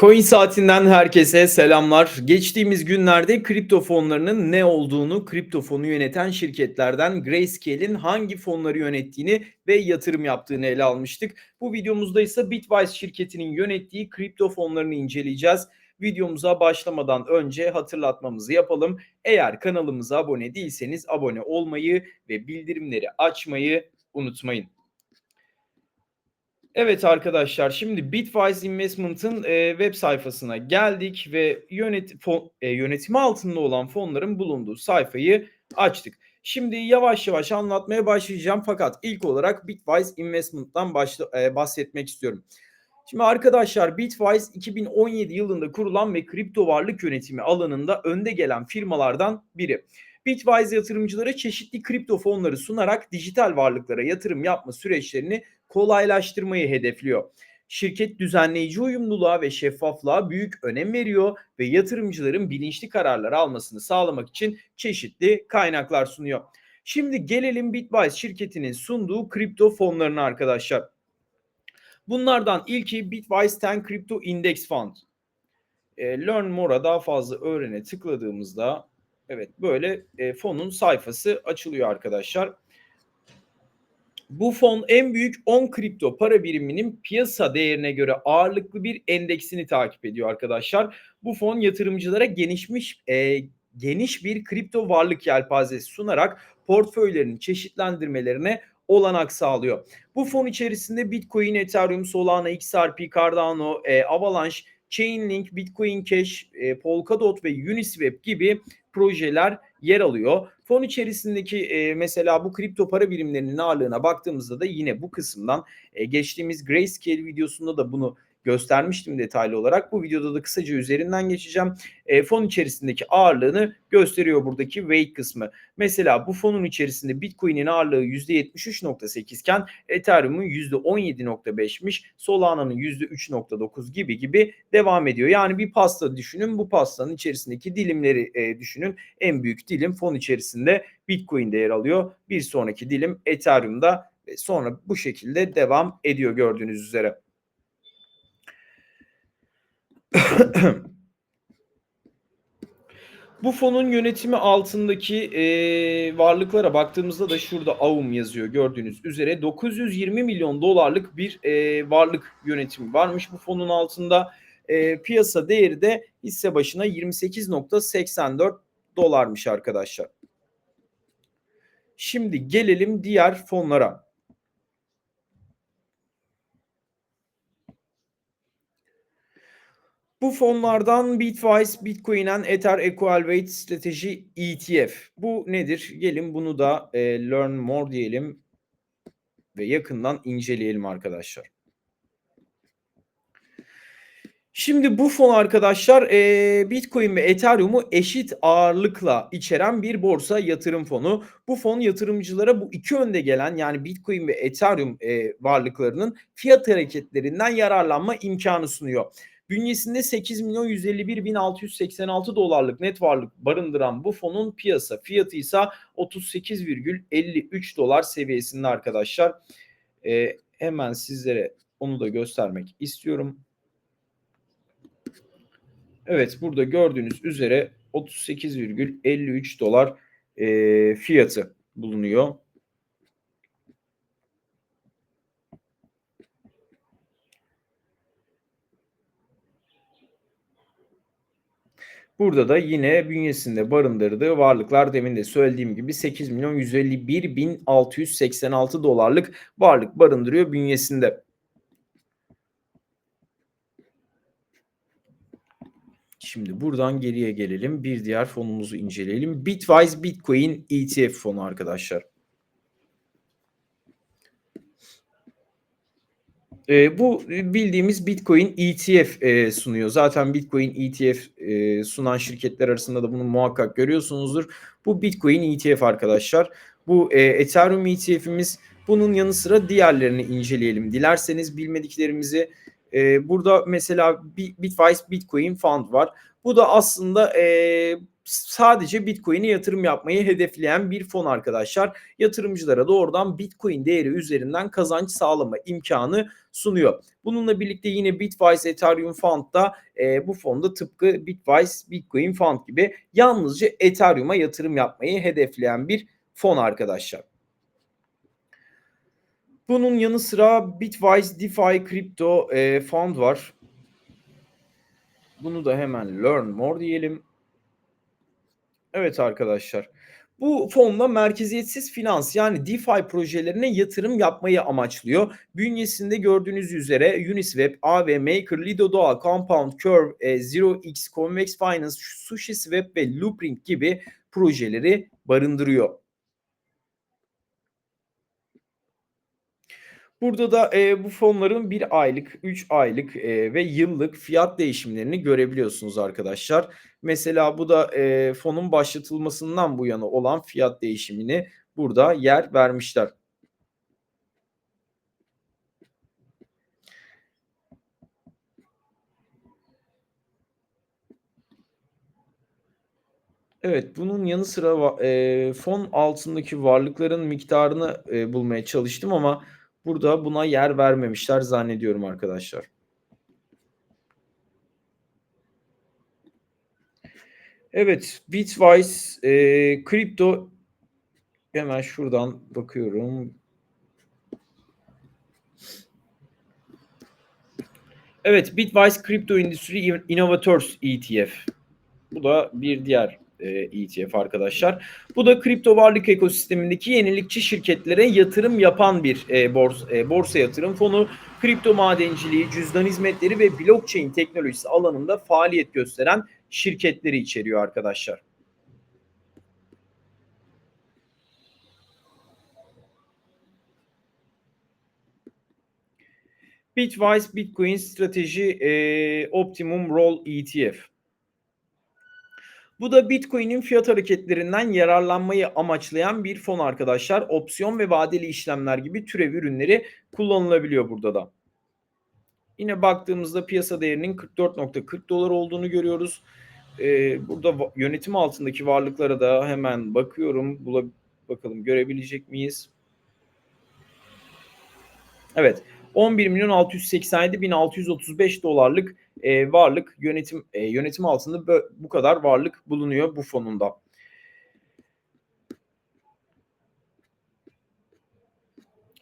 Coin saatinden herkese selamlar. Geçtiğimiz günlerde kripto fonlarının ne olduğunu, kripto fonu yöneten şirketlerden Grayscale'in hangi fonları yönettiğini ve yatırım yaptığını ele almıştık. Bu videomuzda ise Bitwise şirketinin yönettiği kripto fonlarını inceleyeceğiz. Videomuza başlamadan önce hatırlatmamızı yapalım. Eğer kanalımıza abone değilseniz abone olmayı ve bildirimleri açmayı unutmayın. Evet arkadaşlar şimdi Bitwise Investment'ın e, web sayfasına geldik ve yönet fon, e, yönetimi altında olan fonların bulunduğu sayfayı açtık. Şimdi yavaş yavaş anlatmaya başlayacağım fakat ilk olarak Bitwise Investment'tan başla, e, bahsetmek istiyorum. Şimdi arkadaşlar Bitwise 2017 yılında kurulan ve kripto varlık yönetimi alanında önde gelen firmalardan biri. Bitwise yatırımcılara çeşitli kripto fonları sunarak dijital varlıklara yatırım yapma süreçlerini kolaylaştırmayı hedefliyor. Şirket düzenleyici uyumluluğa ve şeffaflığa büyük önem veriyor ve yatırımcıların bilinçli kararlar almasını sağlamak için çeşitli kaynaklar sunuyor. Şimdi gelelim Bitwise şirketinin sunduğu kripto fonlarına arkadaşlar. Bunlardan ilki Bitwise 10 Crypto Index Fund. E, Learn More'a daha fazla öğrene tıkladığımızda evet böyle e, fonun sayfası açılıyor arkadaşlar. Bu fon en büyük 10 kripto para biriminin piyasa değerine göre ağırlıklı bir endeksini takip ediyor arkadaşlar. Bu fon yatırımcılara genişmiş e, geniş bir kripto varlık yelpazesi sunarak portföylerini çeşitlendirmelerine olanak sağlıyor. Bu fon içerisinde Bitcoin, Ethereum, Solana, XRP, Cardano, e, Avalanche, Chainlink, Bitcoin Cash, e, Polkadot ve Uniswap gibi projeler yer alıyor. Fon içerisindeki e, mesela bu kripto para birimlerinin ağırlığına baktığımızda da yine bu kısımdan e, geçtiğimiz Grayscale videosunda da bunu göstermiştim detaylı olarak. Bu videoda da kısaca üzerinden geçeceğim. E, fon içerisindeki ağırlığını gösteriyor buradaki weight kısmı. Mesela bu fonun içerisinde Bitcoin'in ağırlığı %73.8 iken Ethereum'un %17.5'miş, Solana'nın %3.9 gibi gibi devam ediyor. Yani bir pasta düşünün. Bu pastanın içerisindeki dilimleri e, düşünün. En büyük dilim fon içerisinde Bitcoin'de yer alıyor. Bir sonraki dilim Ethereum'da sonra bu şekilde devam ediyor gördüğünüz üzere. Bu fonun yönetimi altındaki e, varlıklara baktığımızda da şurada AUM yazıyor gördüğünüz üzere 920 milyon dolarlık bir e, varlık yönetimi varmış bu fonun altında. E, piyasa değeri de hisse başına 28.84 dolarmış arkadaşlar. Şimdi gelelim diğer fonlara. Bu fonlardan Bitwise, Bitcoin and Ether Equal Strateji ETF. Bu nedir? Gelin bunu da e, learn more diyelim ve yakından inceleyelim arkadaşlar. Şimdi bu fon arkadaşlar e, Bitcoin ve Ethereum'u eşit ağırlıkla içeren bir borsa yatırım fonu. Bu fon yatırımcılara bu iki önde gelen yani Bitcoin ve Ethereum e, varlıklarının fiyat hareketlerinden yararlanma imkanı sunuyor. Bünyesinde 8 milyon 151 bin 686 dolarlık net varlık barındıran bu fonun piyasa fiyatı ise 38,53 dolar seviyesinde arkadaşlar. Ee, hemen sizlere onu da göstermek istiyorum. Evet burada gördüğünüz üzere 38,53 dolar e, fiyatı bulunuyor. Burada da yine bünyesinde barındırdığı varlıklar demin de söylediğim gibi 8 milyon 151 bin 686 dolarlık varlık barındırıyor bünyesinde. Şimdi buradan geriye gelelim. Bir diğer fonumuzu inceleyelim. Bitwise Bitcoin ETF fonu arkadaşlar. E, bu bildiğimiz Bitcoin ETF e, sunuyor. Zaten Bitcoin ETF e, sunan şirketler arasında da bunu muhakkak görüyorsunuzdur. Bu Bitcoin ETF arkadaşlar. Bu e, Ethereum ETF'imiz. Bunun yanı sıra diğerlerini inceleyelim. Dilerseniz bilmediklerimizi e, burada mesela Bitwise Bitcoin Fund var. Bu da aslında e, sadece Bitcoin'e yatırım yapmayı hedefleyen bir fon arkadaşlar. Yatırımcılara doğrudan Bitcoin değeri üzerinden kazanç sağlama imkanı sunuyor. Bununla birlikte yine Bitwise Ethereum Fund da e, bu fonda tıpkı Bitwise Bitcoin Fund gibi yalnızca Ethereum'a yatırım yapmayı hedefleyen bir fon arkadaşlar. Bunun yanı sıra Bitwise DeFi Crypto e, Fund var. Bunu da hemen Learn More diyelim. Evet arkadaşlar. Bu fonla merkeziyetsiz finans yani DeFi projelerine yatırım yapmayı amaçlıyor. Bünyesinde gördüğünüz üzere Uniswap, AV, Maker, Lido Doğa, Compound, Curve, e, Zero X, Convex Finance, SushiSwap ve Loopring gibi projeleri barındırıyor. Burada da e, bu fonların bir aylık, 3 aylık e, ve yıllık fiyat değişimlerini görebiliyorsunuz arkadaşlar. Mesela bu da e, fonun başlatılmasından bu yana olan fiyat değişimini burada yer vermişler. Evet, bunun yanı sıra e, fon altındaki varlıkların miktarını e, bulmaya çalıştım ama Burada buna yer vermemişler zannediyorum arkadaşlar. Evet, Bitwise e, kripto hemen şuradan bakıyorum. Evet, Bitwise Crypto Industry Innovators ETF. Bu da bir diğer ETF e arkadaşlar. Bu da kripto varlık ekosistemindeki yenilikçi şirketlere yatırım yapan bir e, borsa, e, borsa yatırım fonu. Kripto madenciliği, cüzdan hizmetleri ve blockchain teknolojisi alanında faaliyet gösteren şirketleri içeriyor arkadaşlar. Bitwise Bitcoin Strateji e, Optimum Roll ETF. Bu da Bitcoin'in fiyat hareketlerinden yararlanmayı amaçlayan bir fon arkadaşlar. Opsiyon ve vadeli işlemler gibi türev ürünleri kullanılabiliyor burada da. Yine baktığımızda piyasa değerinin 44.40 dolar olduğunu görüyoruz. Ee, burada yönetim altındaki varlıklara da hemen bakıyorum. Bula, bakalım görebilecek miyiz? Evet. 11 milyon 687 bin 635 dolarlık e, varlık yönetim e, yönetim altında bu kadar varlık bulunuyor bu fonunda.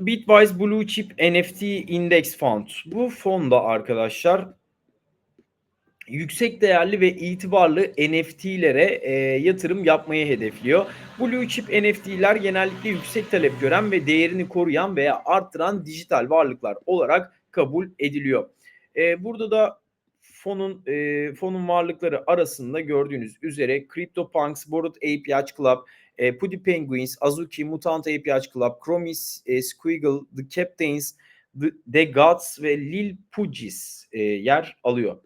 Bitwise Blue Chip NFT Index Fund. Bu fonda arkadaşlar yüksek değerli ve itibarlı NFT'lere e, yatırım yapmayı hedefliyor. Blue Chip NFT'ler genellikle yüksek talep gören ve değerini koruyan veya arttıran dijital varlıklar olarak kabul ediliyor. E, burada da fonun e, fonun varlıkları arasında gördüğünüz üzere CryptoPunks, Bored Ape Club, e, Puddy Penguins, Azuki, Mutant Ape Club, Chromis, e, Squiggle, The Captains, The, The Gods ve Lil Pudgis e, yer alıyor.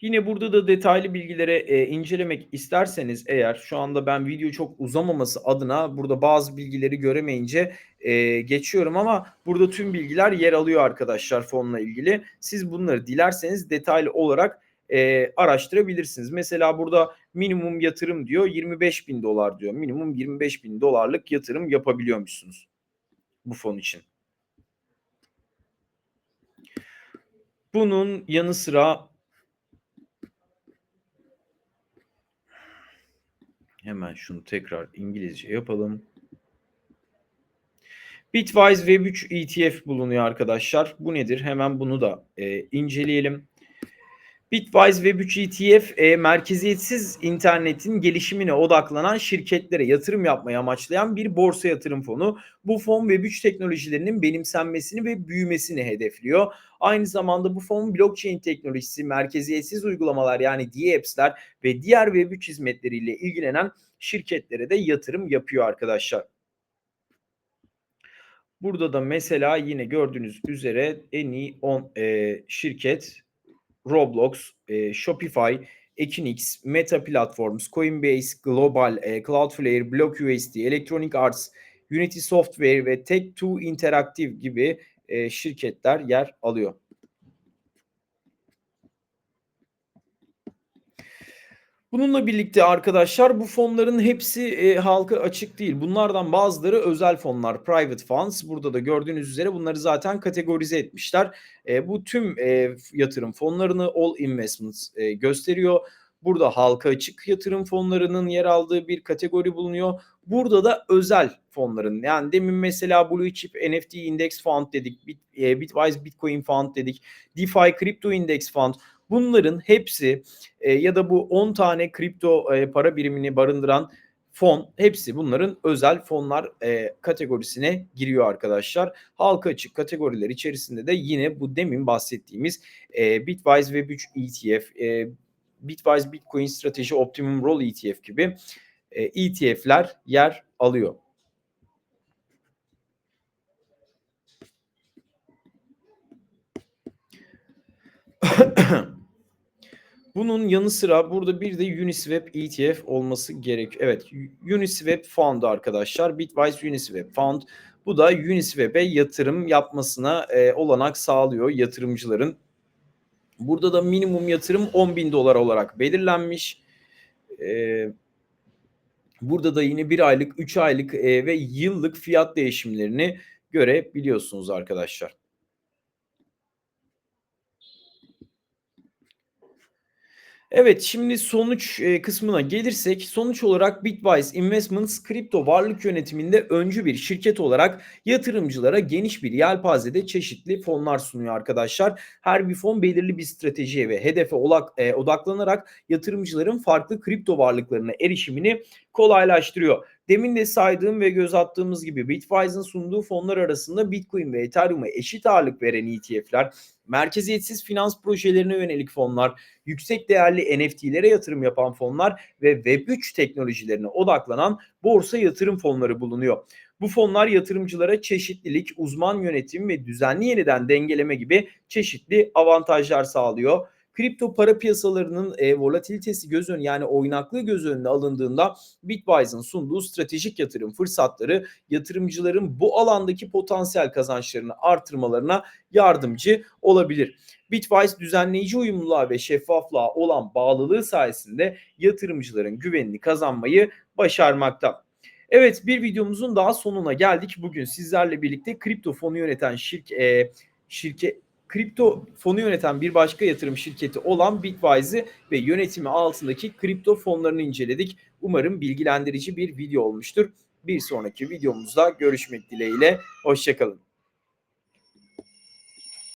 Yine burada da detaylı bilgilere e, incelemek isterseniz eğer şu anda ben video çok uzamaması adına burada bazı bilgileri göremeyince e, geçiyorum ama burada tüm bilgiler yer alıyor arkadaşlar fonla ilgili. Siz bunları dilerseniz detaylı olarak e, araştırabilirsiniz. Mesela burada minimum yatırım diyor 25 bin dolar diyor. Minimum 25 bin dolarlık yatırım yapabiliyor musunuz bu fon için? Bunun yanı sıra Hemen şunu tekrar İngilizce yapalım. Bitwise Web3 ETF bulunuyor arkadaşlar. Bu nedir? Hemen bunu da e, inceleyelim. Bitwise Web3 ETF e, merkeziyetsiz internetin gelişimine odaklanan şirketlere yatırım yapmayı amaçlayan bir borsa yatırım fonu. Bu fon Web3 teknolojilerinin benimsenmesini ve büyümesini hedefliyor. Aynı zamanda bu fon blockchain teknolojisi, merkeziyetsiz uygulamalar yani DAps'ler ve diğer Web3 hizmetleriyle ilgilenen şirketlere de yatırım yapıyor arkadaşlar. Burada da mesela yine gördüğünüz üzere en iyi 10 e, şirket Roblox, e, Shopify, Equinix, Meta Platforms, Coinbase, Global, e, Cloudflare, BlockUSD, Electronic Arts, Unity Software ve Tech2 Interactive gibi e, şirketler yer alıyor. Bununla birlikte arkadaşlar bu fonların hepsi e, halka açık değil. Bunlardan bazıları özel fonlar, private funds. Burada da gördüğünüz üzere bunları zaten kategorize etmişler. E, bu tüm e, yatırım fonlarını all investments e, gösteriyor. Burada halka açık yatırım fonlarının yer aldığı bir kategori bulunuyor. Burada da özel fonların yani demin mesela Blue Chip NFT Index Fund dedik, Bit, e, Bitwise Bitcoin Fund dedik, DeFi Crypto Index Fund. Bunların hepsi e, ya da bu 10 tane kripto e, para birimini barındıran fon hepsi bunların özel fonlar e, kategorisine giriyor arkadaşlar. Halka açık kategoriler içerisinde de yine bu demin bahsettiğimiz e, Bitwise Web3 ETF, e, Bitwise Bitcoin Strateji Optimum Roll ETF gibi e, ETF'ler yer alıyor. Bunun yanı sıra burada bir de Uniswap ETF olması gerek. Evet Uniswap Fund arkadaşlar. Bitwise Uniswap Fund. Bu da Uniswap'e yatırım yapmasına e, olanak sağlıyor yatırımcıların. Burada da minimum yatırım 10 bin dolar olarak belirlenmiş. E, burada da yine bir aylık, üç aylık e, ve yıllık fiyat değişimlerini görebiliyorsunuz arkadaşlar. Evet şimdi sonuç e, kısmına gelirsek sonuç olarak Bitwise Investments kripto varlık yönetiminde öncü bir şirket olarak yatırımcılara geniş bir yelpazede çeşitli fonlar sunuyor arkadaşlar. Her bir fon belirli bir stratejiye ve hedefe e, odaklanarak yatırımcıların farklı kripto varlıklarına erişimini kolaylaştırıyor. Demin de saydığım ve göz attığımız gibi Bitwise'ın sunduğu fonlar arasında Bitcoin ve Ethereum'a eşit ağırlık veren ETF'ler, merkeziyetsiz finans projelerine yönelik fonlar, yüksek değerli NFT'lere yatırım yapan fonlar ve Web3 teknolojilerine odaklanan borsa yatırım fonları bulunuyor. Bu fonlar yatırımcılara çeşitlilik, uzman yönetim ve düzenli yeniden dengeleme gibi çeşitli avantajlar sağlıyor kripto para piyasalarının e, volatilitesi göz önüne yani oynaklığı göz önüne alındığında Bitwise'ın sunduğu stratejik yatırım fırsatları yatırımcıların bu alandaki potansiyel kazançlarını artırmalarına yardımcı olabilir. Bitwise düzenleyici uyumluluğa ve şeffaflığa olan bağlılığı sayesinde yatırımcıların güvenini kazanmayı başarmakta. Evet bir videomuzun daha sonuna geldik. Bugün sizlerle birlikte kripto fonu yöneten şirk, e, şirket kripto fonu yöneten bir başka yatırım şirketi olan Bitwise'ı ve yönetimi altındaki kripto fonlarını inceledik. Umarım bilgilendirici bir video olmuştur. Bir sonraki videomuzda görüşmek dileğiyle. Hoşçakalın.